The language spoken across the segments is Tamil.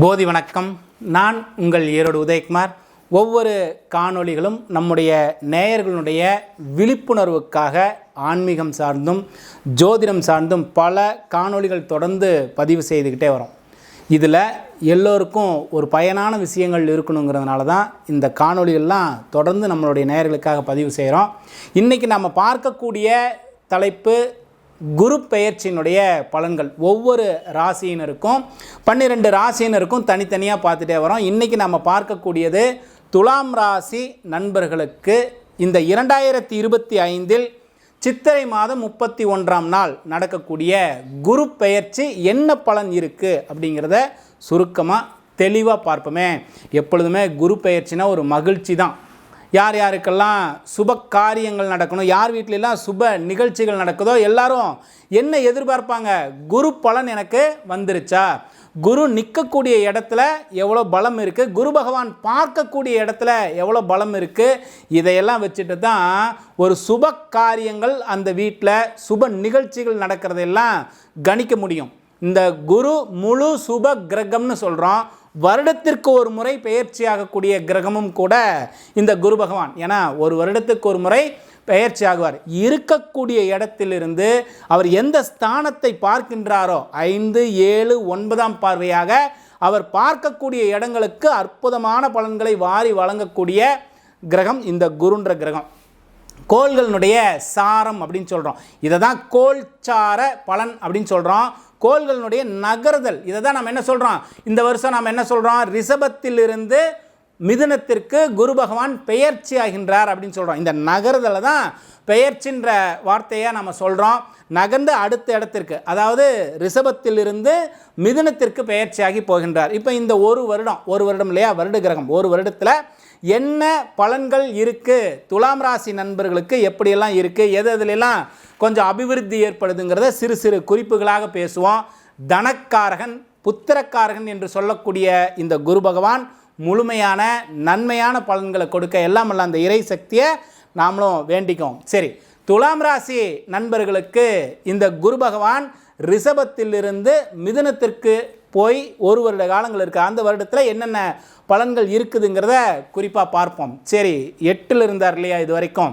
போதி வணக்கம். நான் உங்கள் ஈரோடு உதயகுமார். ஒவ்வொரு காணொளிகளும் நம்முடைய நேயர்களுடைய விழிப்புணர்வுக்காக ஆன்மீகம் சார்ந்தும் ஜோதிடம் சார்ந்தும் பல காணொளிகள் தொடர்ந்து பதிவு செய்துக்கிட்டே வரோம். இதில் எல்லோருக்கும் ஒரு பயனான விஷயங்கள் இருக்கணுங்கிறதுனால தான் இந்த காணொளிகள்லாம் தொடர்ந்து நம்மளுடைய நேயர்களுக்காக பதிவு செய்கிறோம் இன்றைக்கி நம்ம பார்க்கக்கூடிய தலைப்பு குரு பெயர்ச்சியினுடைய பலன்கள் ஒவ்வொரு ராசியினருக்கும் பன்னிரெண்டு ராசியினருக்கும் தனித்தனியாக பார்த்துட்டே வரோம். இன்றைக்கி நம்ம பார்க்கக்கூடியது துலாம் ராசி நண்பர்களுக்கு இந்த இரண்டாயிரத்தி இருபத்தி ஐந்தில் சித்திரை மாதம் முப்பத்தி ஒன்றாம் நாள் நடக்கக்கூடிய குரு பெயர்ச்சி என்ன பலன் இருக்குது அப்படிங்கிறத சுருக்கமாக தெளிவாக பார்ப்போமே. எப்பொழுதுமே குரு பெயர்ச்சினா ஒரு மகிழ்ச்சி தான் யார் யாருக்கெல்லாம் சுப காரியங்கள் நடக்கணும் யார் வீட்டிலலாம் சுப நிகழ்ச்சிகள் நடக்குதோ எல்லாரும் என்ன எதிர்பார்ப்பாங்க? குரு பலன் எனக்கு வந்துருச்சா? குரு நிற்கக்கூடிய இடத்துல எவ்வளோ பலம் இருக்குது குரு பகவான் பார்க்கக்கூடிய இடத்துல எவ்வளோ பலம் இருக்குது இதையெல்லாம் வச்சுட்டு தான் ஒரு சுப காரியங்கள் அந்த வீட்டில் சுப நிகழ்ச்சிகள் நடக்கிறதெல்லாம் கணிக்க முடியும். இந்த குரு முழு சுப கிரகம்னு சொல்கிறோம் வருடத்திற்கு ஒரு முறை பெயர்ச்சியாகக்கூடிய கிரகமும் கூட இந்த குரு பகவான். ஏன்னா ஒரு வருடத்துக்கு ஒரு முறை பெயர்ச்சி ஆகுவார் இருக்கக்கூடிய இடத்திலிருந்து அவர் எந்த ஸ்தானத்தை பார்க்கின்றாரோ ஐந்து ஏழு ஒன்பதாம் பார்வையாக அவர் பார்க்கக்கூடிய இடங்களுக்கு அற்புதமான பலன்களை வாரி வழங்கக்கூடிய கிரகம் இந்த குருன்ற கிரகம். கோள்களினுடைய சாரம் அப்படின்னு சொல்கிறோம் இதை தான் கோள்சார பலன் அப்படின்னு சொல்கிறோம் கோள்களினுடைய நகர்தல் இதை தான் நம்ம என்ன சொல்கிறோம் இந்த வருஷம் நம்ம என்ன சொல்கிறோம் ரிஷபத்திலிருந்து மிதுனத்திற்கு குரு பகவான் பெயர்ச்சி ஆகின்றார் அப்படின்னு சொல்கிறோம் இந்த நகர்தலை தான் பெயர்ச்சின்ற வார்த்தையை நம்ம சொல்கிறோம் நகர்ந்து அடுத்த இடத்திற்கு அதாவது ரிஷபத்திலிருந்து மிதுனத்திற்கு பெயர்ச்சியாகி போகின்றார். இப்போ இந்த ஒரு வருடம் ஒரு வருடம் இல்லையா? வருட கிரகம். ஒரு வருடத்தில் என்ன பலன்கள் இருக்குது துலாம் ராசி நண்பர்களுக்கு எப்படியெல்லாம் இருக்குது எது எதுலெல்லாம் கொஞ்சம் அபிவிருத்தி ஏற்படுதுங்கிறத சிறு சிறு குறிப்புகளாக பேசுவோம். தனக்காரகன் புத்திரக்காரகன் என்று சொல்லக்கூடிய இந்த குரு பகவான் முழுமையான நன்மையான பலன்களை கொடுக்க எல்லாம் அல்ல அந்த இறை சக்தியை நாமளும் வேண்டிக்கும் சரி துலாம் ராசி நண்பர்களுக்கு இந்த குரு பகவான் ரிஷபத்திலிருந்து மிதுனத்திற்கு போய் ஒரு வருட காலங்கள் இருக்குது அந்த வருடத்தில் என்னென்ன பலன்கள் இருக்குதுங்கிறத குறிப்பாக பார்ப்போம். சரி எட்டில் இருந்தார் இல்லையா இது வரைக்கும்?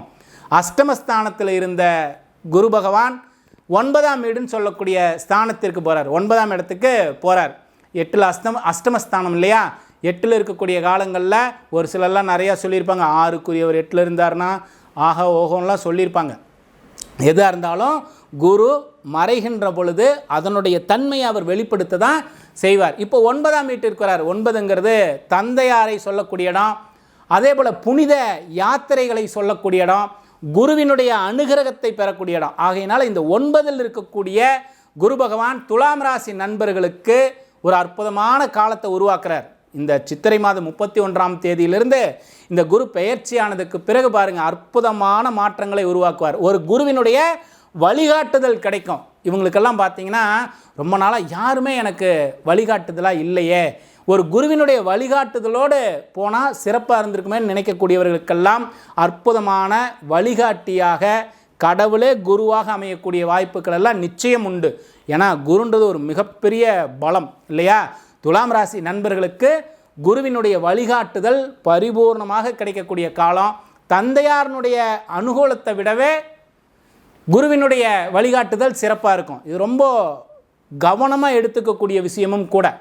அஷ்டமஸ்தானத்தில் இருந்த குரு பகவான் ஒன்பதாம் வீடுன்னு சொல்லக்கூடிய ஸ்தானத்திற்கு போகிறார் ஒன்பதாம் இடத்துக்கு போகிறார் எட்டில் அஷ்டம அஷ்டமஸ்தானம் இல்லையா? எட்டில் இருக்கக்கூடிய காலங்களில் ஒரு சிலர்லாம் நிறையா சொல்லியிருப்பாங்க. ஆறுக்குரியவர் எட்டில் இருந்தார்னா ஆஹா ஓஹோன்லாம் சொல்லியிருப்பாங்க. எதாக இருந்தாலும் குரு மறைகின்ற பொழுது அதனுடைய தன்மையை அவர் வெளிப்படுத்த தான் செய்வார். இப்போ ஒன்பதாம் வீட்டிற்கு வரார். ஒன்பதுங்கிறது தந்தையாரை சொல்லக்கூடிய இடம் அதே போல் புனித யாத்திரைகளை சொல்லக்கூடிய இடம் குருவினுடைய அனுகிரகத்தை பெறக்கூடிய இடம். ஆகையினால் இந்த ஒன்பதில் இருக்கக்கூடிய குரு பகவான் துலாம் ராசி நண்பர்களுக்கு ஒரு அற்புதமான காலத்தை உருவாக்குறார். இந்த சித்திரை மாதம் முப்பத்தி ஒன்றாம் தேதியிலிருந்து இந்த குரு பெயர்ச்சியானதுக்கு பிறகு பாருங்கள் அற்புதமான மாற்றங்களை உருவாக்குவார். ஒரு குருவினுடைய வழிகாட்டுதல் கிடைக்கும். இவங்களுக்கெல்லாம் பார்த்தீங்கன்னா ரொம்ப நாளாக யாருமே எனக்கு வழிகாட்டுதலாக இல்லையே. ஒரு குருவினுடைய வழிகாட்டுதலோடு போனால் சிறப்பாக இருந்திருக்குமே நினைக்கக்கூடியவர்களுக்கெல்லாம் அற்புதமான வழிகாட்டியாக கடவுளே குருவாக அமையக்கூடிய வாய்ப்புகள் எல்லாம் நிச்சயம் உண்டு. ஏன்னா குருன்றது ஒரு மிகப்பெரிய பலம் இல்லையா? துலாம் ராசி நண்பர்களுக்கு குருவினுடைய வழிகாட்டுதல் பரிபூர்ணமாக கிடைக்கக்கூடிய காலம். தந்தையாரனுடைய அனுகூலத்தை விடவே குருவினுடைய வழிகாட்டுதல் சிறப்பாக இருக்கும். இது ரொம்ப கவனமாக எடுத்துக்கக்கூடிய விஷயமும் கூட.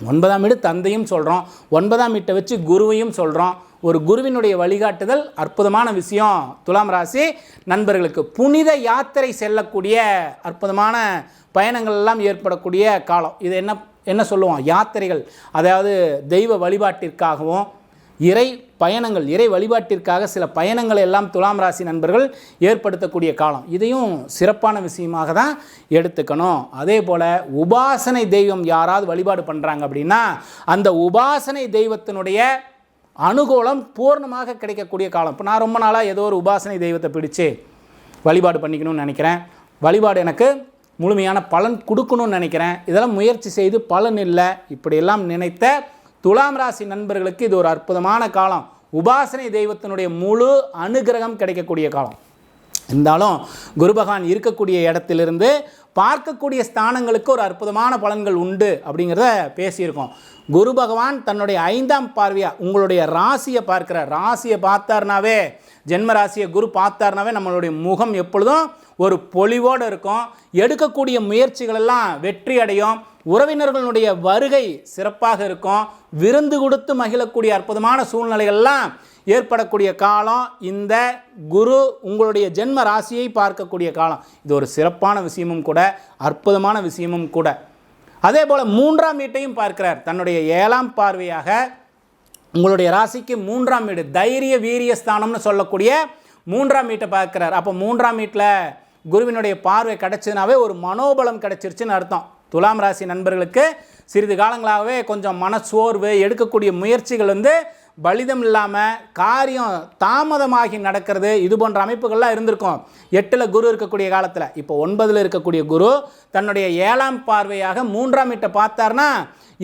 ஒன்பதாம் வீடு தந்தையும் சொல்கிறோம் ஒன்பதாம் வீட்டை வச்சு குருவையும் சொல்கிறோம் ஒரு குருவினுடைய வழிகாட்டுதல் அற்புதமான விஷயம். துலாம் ராசி நண்பர்களுக்கு புனித யாத்திரை செல்லக்கூடிய அற்புதமான பயணங்கள் எல்லாம் ஏற்படக்கூடிய காலம். இது என்ன என்ன சொல்லுவோம்? யாத்திரைகள். அதாவது தெய்வ வழிபாட்டிற்காகவும் இறை பயணங்கள் இறை வழிபாட்டிற்காக சில பயணங்களை எல்லாம் துலாம் ராசி நண்பர்கள் ஏற்படுத்தக்கூடிய காலம். இதையும் சிறப்பான விஷயமாக தான் எடுத்துக்கணும். அதே போல் உபாசனை தெய்வம் யாராவது வழிபாடு பண்ணுறாங்க அப்படின்னா அந்த உபாசனை தெய்வத்தினுடைய அனுகூலம் பூர்ணமாக கிடைக்கக்கூடிய காலம். இப்போ நான் ரொம்ப நாளாக ஏதோ ஒரு உபாசனை தெய்வத்தை பிடிச்சு வழிபாடு பண்ணிக்கணும்னு நினைக்கிறேன். வழிபாடு எனக்கு முழுமையான பலன் கொடுக்கணும்னு நினைக்கிறேன். இதெல்லாம் முயற்சி செய்து பலன் இல்லை. இப்படியெல்லாம் நினைத்த துலாம் ராசி நண்பர்களுக்கு இது ஒரு அற்புதமான காலம். உபாசனை தெய்வத்தினுடைய முழு அனுகிரகம் கிடைக்கக்கூடிய காலம். இருந்தாலும் குரு பகவான் இருக்கக்கூடிய இடத்திலிருந்து பார்க்கக்கூடிய ஸ்தானங்களுக்கு ஒரு அற்புதமான பலன்கள் உண்டு அப்படிங்கிறத பேசியிருக்கோம். குரு பகவான் தன்னுடைய ஐந்தாம் பார்வையாக உங்களுடைய ராசியை பார்க்கிறார். ராசியை பார்த்தார்னாவே ஜென்ம ராசியை குரு பார்த்தார்னாவே நம்மளுடைய முகம் எப்பொழுதும் ஒரு பொலிவோடு இருக்கும். எடுக்கக்கூடிய முயற்சிகளெல்லாம் வெற்றி அடையும் உறவினர்களுடைய வருகை சிறப்பாக இருக்கும். விருந்து கொடுத்து மகிழக்கூடிய அற்புதமான சூழ்நிலைகள்லாம் ஏற்படக்கூடிய காலம். இந்த குரு உங்களுடைய ஜென்ம ராசியை பார்க்கக்கூடிய காலம். இது ஒரு சிறப்பான விஷயமும் கூட அற்புதமான விஷயமும் கூட. அதே போல் மூன்றாம் வீட்டையும் பார்க்கிறார். தன்னுடைய ஏழாம் பார்வையாக உங்களுடைய ராசிக்கு மூன்றாம் வீடு தைரிய வீரிய ஸ்தானம்னு சொல்லக்கூடிய மூன்றாம் வீட்டை பார்க்குறார். அப்போ மூன்றாம் வீட்டில் குருவினுடைய பார்வை கிடைச்சதுனாவே ஒரு மனோபலம் கிடச்சிருச்சுன்னு அர்த்தம். துலாம் ராசி நண்பர்களுக்கு சிறிது காலங்களாகவே கொஞ்சம் மனச்சோர்வு எடுக்கக்கூடிய முயற்சிகள் வந்து பலிதம் இல்லாமல் காரியம் தாமதமாகி நடக்கிறது. இது போன்ற அமைப்புகள்லாம் இருந்திருக்கும். எட்டில் குரு இருக்கக்கூடிய காலத்தில். இப்போ ஒன்பதில் இருக்கக்கூடிய குரு தன்னுடைய ஏழாம் பார்வையாக மூன்றாம் வீட்டை பார்த்தார்னா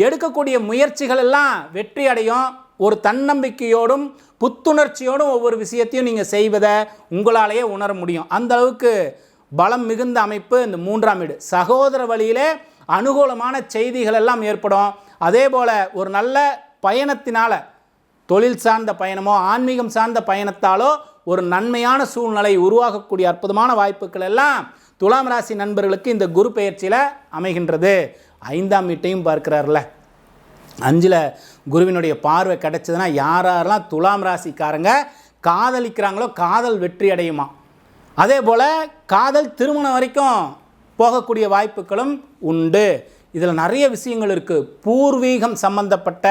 எடுக்கக்கூடிய முயற்சிகள் எல்லாம் வெற்றி அடையும். ஒரு தன்னம்பிக்கையோடும் புத்துணர்ச்சியோடும் ஒவ்வொரு விஷயத்தையும் நீங்கள் செய்வதை உங்களாலேயே உணர முடியும். அந்த அளவுக்கு பலம் மிகுந்த அமைப்பு இந்த மூன்றாம் வீடு. சகோதர வழியிலே அனுகூலமான செய்திகள் எல்லாம் ஏற்படும். அதே போல் ஒரு நல்ல பயணத்தினால் தொழில் சார்ந்த பயணமோ ஆன்மீகம் சார்ந்த பயணத்தாலோ ஒரு நன்மையான சூழ்நிலை உருவாகக்கூடிய அற்புதமான வாய்ப்புகள் எல்லாம் துலாம் ராசி நண்பர்களுக்கு இந்த குரு பெயர்ச்சியில் அமைகின்றது. ஐந்தாம் வீட்டையும் பார்க்குறாருல. அஞ்சில் குருவினுடைய பார்வை கிடைச்சதுன்னா யார் யாரெல்லாம் துலாம் ராசிக்காரங்க காதலிக்கிறாங்களோ காதல் வெற்றி அடையுமா அதே போல் காதல் திருமணம் வரைக்கும் போகக்கூடிய வாய்ப்புகளும் உண்டு. இதில் நிறைய விஷயங்கள் இருக்குது பூர்வீகம் சம்பந்தப்பட்ட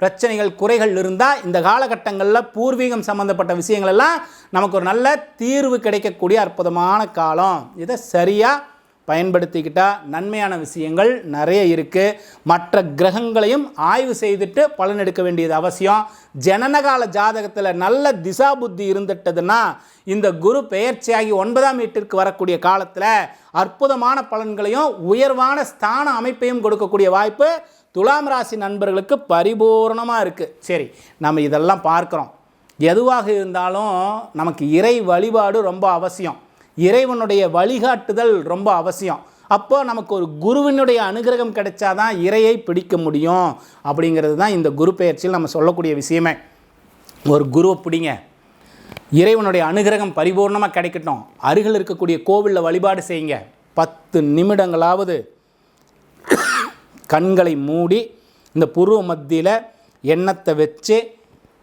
பிரச்சனைகள் குறைகள் இருந்தால் இந்த காலகட்டங்களில் பூர்வீகம் சம்மந்தப்பட்ட விஷயங்கள் எல்லாம் நமக்கு ஒரு நல்ல தீர்வு கிடைக்கக்கூடிய அற்புதமான காலம். இதை சரியாக பயன்படுத்திக்கிட்டால் நன்மையான விஷயங்கள் நிறைய இருக்குது மற்ற கிரகங்களையும் ஆய்வு செய்துட்டு பலன் எடுக்க வேண்டியது அவசியம். ஜனனகால ஜாதகத்தில் நல்ல திசா புத்தி இருந்துட்டதுன்னா இந்த குரு பெயர்ச்சியாகி ஒன்பதாம் வீட்டிற்கு வரக்கூடிய காலத்தில் அற்புதமான பலன்களையும் உயர்வான ஸ்தான அமைப்பையும் கொடுக்கக்கூடிய வாய்ப்பு துலாம் ராசி நண்பர்களுக்கு பரிபூர்ணமாக இருக்குது சரி நம்ம இதெல்லாம் பார்க்குறோம். எதுவாக இருந்தாலும் நமக்கு இறை வழிபாடு ரொம்ப அவசியம். இறைவனுடைய வழிகாட்டுதல் ரொம்ப அவசியம். அப்போ நமக்கு ஒரு குருவினுடைய அனுகிரகம் கிடைச்சாதான் இறையை பிடிக்க முடியும் அப்படிங்கிறது தான் இந்த குரு பெயர்ச்சியில் நம்ம சொல்லக்கூடிய விஷயமே. ஒரு குருவை பிடிங்க. இறைவனுடைய அனுகிரகம் பரிபூர்ணமாக கிடைக்கட்டும். அருகில் இருக்கக்கூடிய கோவிலில் வழிபாடு செய்யுங்க. பத்து நிமிடங்களாவது கண்களை மூடி இந்த புருவ மத்தியில் எண்ணத்தை வச்சு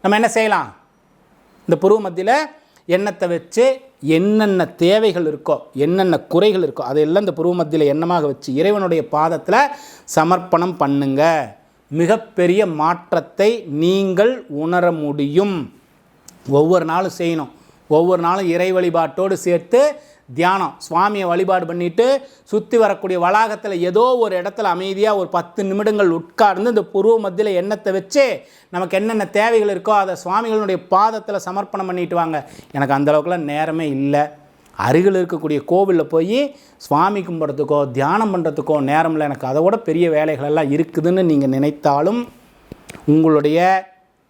நம்ம என்ன செய்யலாம்? இந்த புருவ மத்தியில் எண்ணத்தை வச்சு என்னென்ன தேவைகள் இருக்கோ என்னென்ன குறைகள் இருக்கோ அதையெல்லாம் இந்த புருவ மத்தியில் எண்ணமாக வச்சு இறைவனுடைய பாதத்தில் சமர்ப்பணம் பண்ணுங்க. மிகப்பெரிய மாற்றத்தை நீங்கள் உணர முடியும். ஒவ்வொரு நாளும் செய்யணும். ஒவ்வொரு நாளும் இறை வழிபாட்டோடு சேர்த்து தியானம் சுவாமியை வழிபாடு பண்ணிட்டு சுற்றி வரக்கூடிய வளாகத்தில் ஏதோ ஒரு இடத்துல அமைதியாக ஒரு பத்து நிமிடங்கள் உட்கார்ந்து இந்த புருவ மத்தியில் எண்ணத்தை வச்சு நமக்கு என்னென்ன தேவைகள் இருக்கோ அதை சுவாமிகளுடைய பாதத்தில் சமர்ப்பணம் பண்ணிட்டு வாங்க. எனக்கு அந்தளவுக்குலாம் நேரமே இல்லை. அருகில் இருக்கக்கூடிய கோவிலில் போய் சுவாமி கும்பிட்றதுக்கோ தியானம் பண்ணுறதுக்கோ நேரம் இல்லை. எனக்கு அதை விட பெரிய வேலைகள் எல்லாம் இருக்குதுன்னு நீங்கள் நினைத்தாலும் உங்களுடைய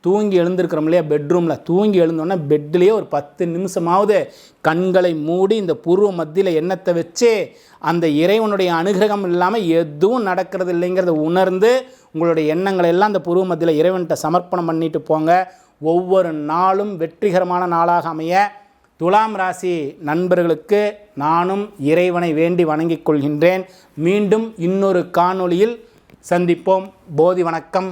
தூங்கி எழுந்திருக்கிறோம் இல்லையா பெட்ரூமில் தூங்கி எழுந்தோன்னே பெட்லேயே ஒரு பத்து நிமிஷமாவது கண்களை மூடி இந்த பூர்வ மத்தியில் எண்ணத்தை வச்சு அந்த இறைவனுடைய அனுகிரகம் இல்லாமல் எதுவும் நடக்கிறது இல்லைங்கிறத உணர்ந்து உங்களுடைய எண்ணங்களை எல்லாம் அந்த பூர்வ மத்தியில் இறைவன்கிட்ட சமர்ப்பணம் பண்ணிட்டு போங்க. ஒவ்வொரு நாளும் வெற்றிகரமான நாளாக அமைய துலாம் ராசி நண்பர்களுக்கு நானும் இறைவனை வேண்டி வணங்கிக் கொள்கின்றேன். மீண்டும் இன்னொரு காணொளியில் சந்திப்போம். போதி வணக்கம்.